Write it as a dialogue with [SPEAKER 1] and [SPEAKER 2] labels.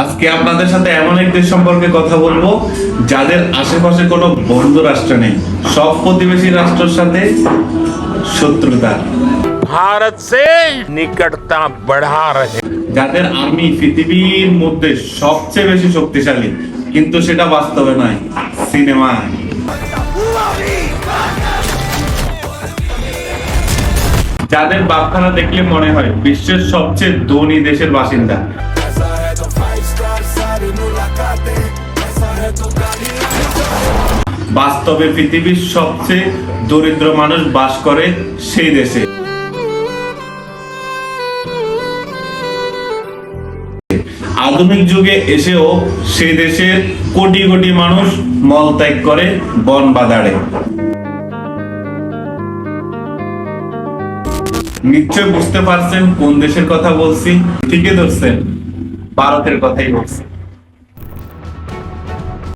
[SPEAKER 1] আজকে আপনাদের সাথে এমন এক দেশ সম্পর্কে কথা বলব যাদের আশেপাশে কোনো বন্ধু রাষ্ট্র নেই। সব প্রতিবেশী রাষ্ট্রের সাথে শত্রুতা।
[SPEAKER 2] ভারত সে নিকটতা বাড়া রহে।
[SPEAKER 1] যাদের আর্মি পৃথিবীর মধ্যে সবচেয়ে বেশি শক্তিশালী কিন্তু সেটা বাস্তবে নয় সিনেমা যাদের বাপখানা দেখলে মনে হয় বিশ্বের সবচেয়ে ধনী দেশের বাসিন্দা। বাস্তবে পৃথিবীর সবচেয়ে দরিদ্র মানুষ বাস করে সেই দেশে। আধুনিক যুগে এসেও সেই দেশের কোটি কোটি মানুষ মলত্যাগ করে বন বাদাড়ে নিশ্চয় বুঝতে পারছেন কোন দেশের কথা বলছি? ঠিকই ধরছেন। ভারতের কথাই বলছি।